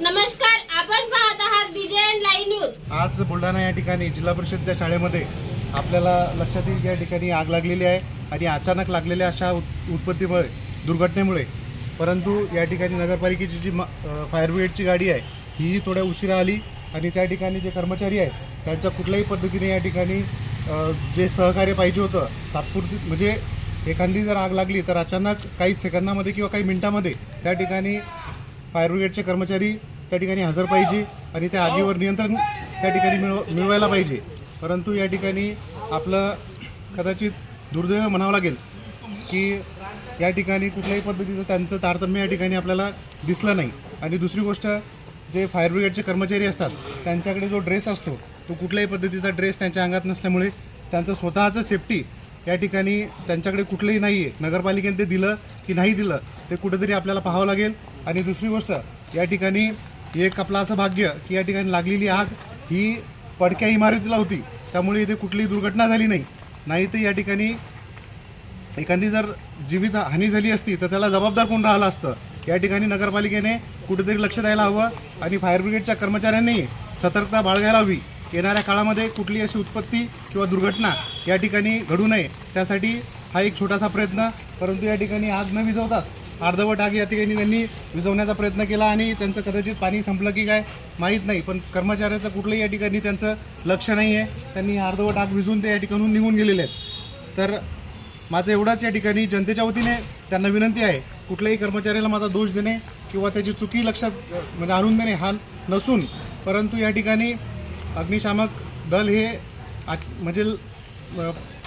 नमस्कार आपण पाहत आहात बीजेएन लाईव्ह न्यूज आज बुलढाणा या ठिकाणी जिल्हा परिषदच्या शाळेमध्ये आपल्याला लक्षात येईल या ठिकाणी आग लागलेली आहे आणि अचानक लागलेल्या अशा उत उत्पत्तीमुळे दुर्घटनेमुळे. परंतु या ठिकाणी नगरपालिकेची जी मा- अ, फायर ब्रिगेडची गाडी आहे ही थोड्या उशिरा आली आणि त्या ठिकाणी जे कर्मचारी आहेत त्यांच्या कुठल्याही पद्धतीने या ठिकाणी अ, जे सहकार्य पाहिजे होतं तात्पुरती म्हणजे एखादी जर आग लागली तर अचानक काही सेकंदामध्ये किंवा काही मिनिटामध्ये त्या ठिकाणी फायर ब्रिगेडचे कर्मचारी त्या ठिकाणी हजर पाहिजे आणि त्या आगीवर नियंत्रण त्या ठिकाणी मिळव मिळवायला पाहिजे. परंतु या ठिकाणी आपलं कदाचित दुर्दैव म्हणावं लागेल की या ठिकाणी कुठल्याही पद्धतीचं त्यांचं तारतम्य या ठिकाणी आपल्याला दिसलं नाही. आणि दुसरी गोष्ट जे फायर ब्रिगेडचे कर्मचारी असतात त्यांच्याकडे जो ड्रेस असतो तो कुठल्याही पद्धतीचा ड्रेस त्यांच्या अंगात नसल्यामुळे त्यांचं स्वतःचं सेफ्टी या ठिकाणी त्यांच्याकडे कुठलंही नाही आहे नगरपालिकेने ते दिलं की नाही दिलं ते कुठेतरी आपल्याला पाहावं लागेल. आणि दुसरी गोष्ट या ठिकाणी एक आपलं असं भाग्य की या ठिकाणी लागलेली आग ही पडक्या इमारतीला होती. त्यामुळे इथे कुठलीही दुर्घटना झाली नाही. नाही तर या ठिकाणी एखादी जर जीवित हानी झाली असती तर त्याला जबाबदार कोण राहिलं असतं? या ठिकाणी नगरपालिकेने कुठेतरी लक्ष द्यायला हवं आणि फायर ब्रिगेडच्या कर्मचाऱ्यांनी सतर्कता बाळगायला हवी. येणाऱ्या काळामध्ये कुठली अशी उत्पत्ती किंवा दुर्घटना या ठिकाणी घडू नये त्यासाठी हा एक छोटासा प्रयत्न. परंतु या ठिकाणी आग न विझवतात अर्धवट आग या ठिकाणी त्यांनी विझवण्याचा प्रयत्न केला आणि त्यांचं कदाचित पाणी संपलं की काय माहीत नाही पण कर्मचाऱ्याचं कुठलंही या ठिकाणी त्यांचं लक्ष नाही आहे त्यांनी अर्धवट आग विझून ते या ठिकाणून निघून गेलेले आहेत. तर माझं एवढाच या ठिकाणी जनतेच्या वतीने त्यांना विनंती आहे कुठल्याही कर्मचाऱ्याला माझा दोष देणे किंवा त्याची चुकी लक्षात म्हणजे आणून देणे हा नसून परंतु या ठिकाणी अग्निशामक दल हे म्हणजे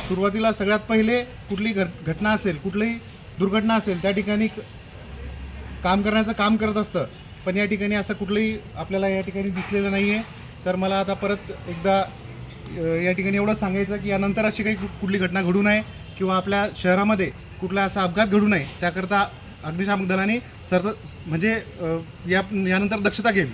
सुरुवातीला सगळ्यात पहिले कुठली घट घटना असेल कुठलंही दुर्घटना असेल त्या ठिकाणी क- काम करण्याचं काम करत असतं. पण या ठिकाणी असं कुठलंही आपल्याला या ठिकाणी दिसलेलं नाही आहे तर मला आता परत एकदा या ठिकाणी एवढंच सांगायचं की यानंतर अशी काही कुठली घटना घडू नये किंवा आपल्या शहरामध्ये कुठला असा अपघात घडू नये त्याकरता अग्निशामक दलाने सर म्हणजे या यानंतर दक्षता घ्यावी.